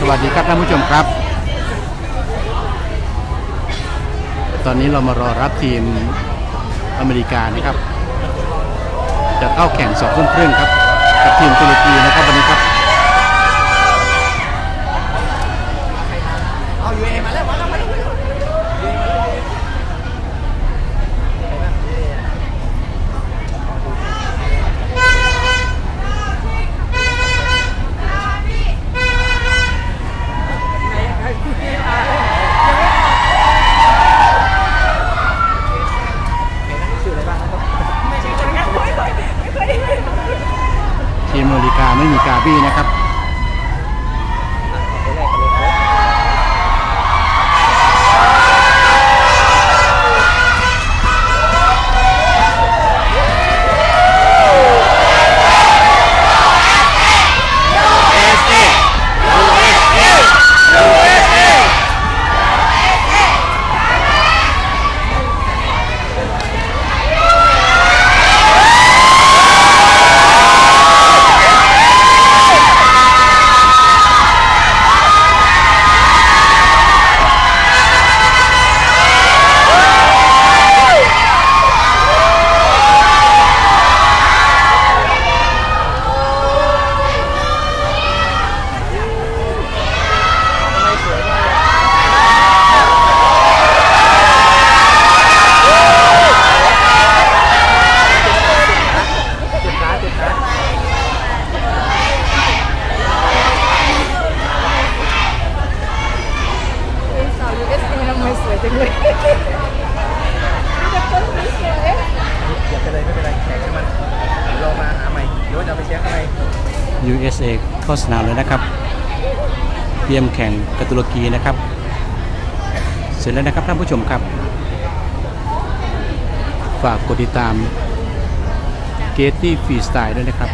สวัสดีครับท่านผู้ชมครับ ตอนนี้เรามารอรับทีมอเมริกานะครับ จะเข้าแข่งสองทุ่มครึ่งครับ กับทีมตุรกีนะครับวันนี้ครับ เอายูเอมาแล้วมาแล้วมาแล้ว ทีมอเมริกาไม่มีกาบี้นะครับ จุดขาจุดขา เป็นสาว USA ทำไมสวยจังเลยมีแต่คนสวย อย่าไปเลยไม่เป็นไรแข่งให้มันเดี๋ยวเรามาหาใหม่หรือว่าจะเอาไปเช็คข้างใน USA เข้าสนามเลยนะครับ เตรียมแข่งกับตุรกีนะครับ เสร็จแล้วนะครับท่านผู้ชมครับ ฝากกดติดตามเกตตี้ฟรีสไตล์ด้วยนะครับ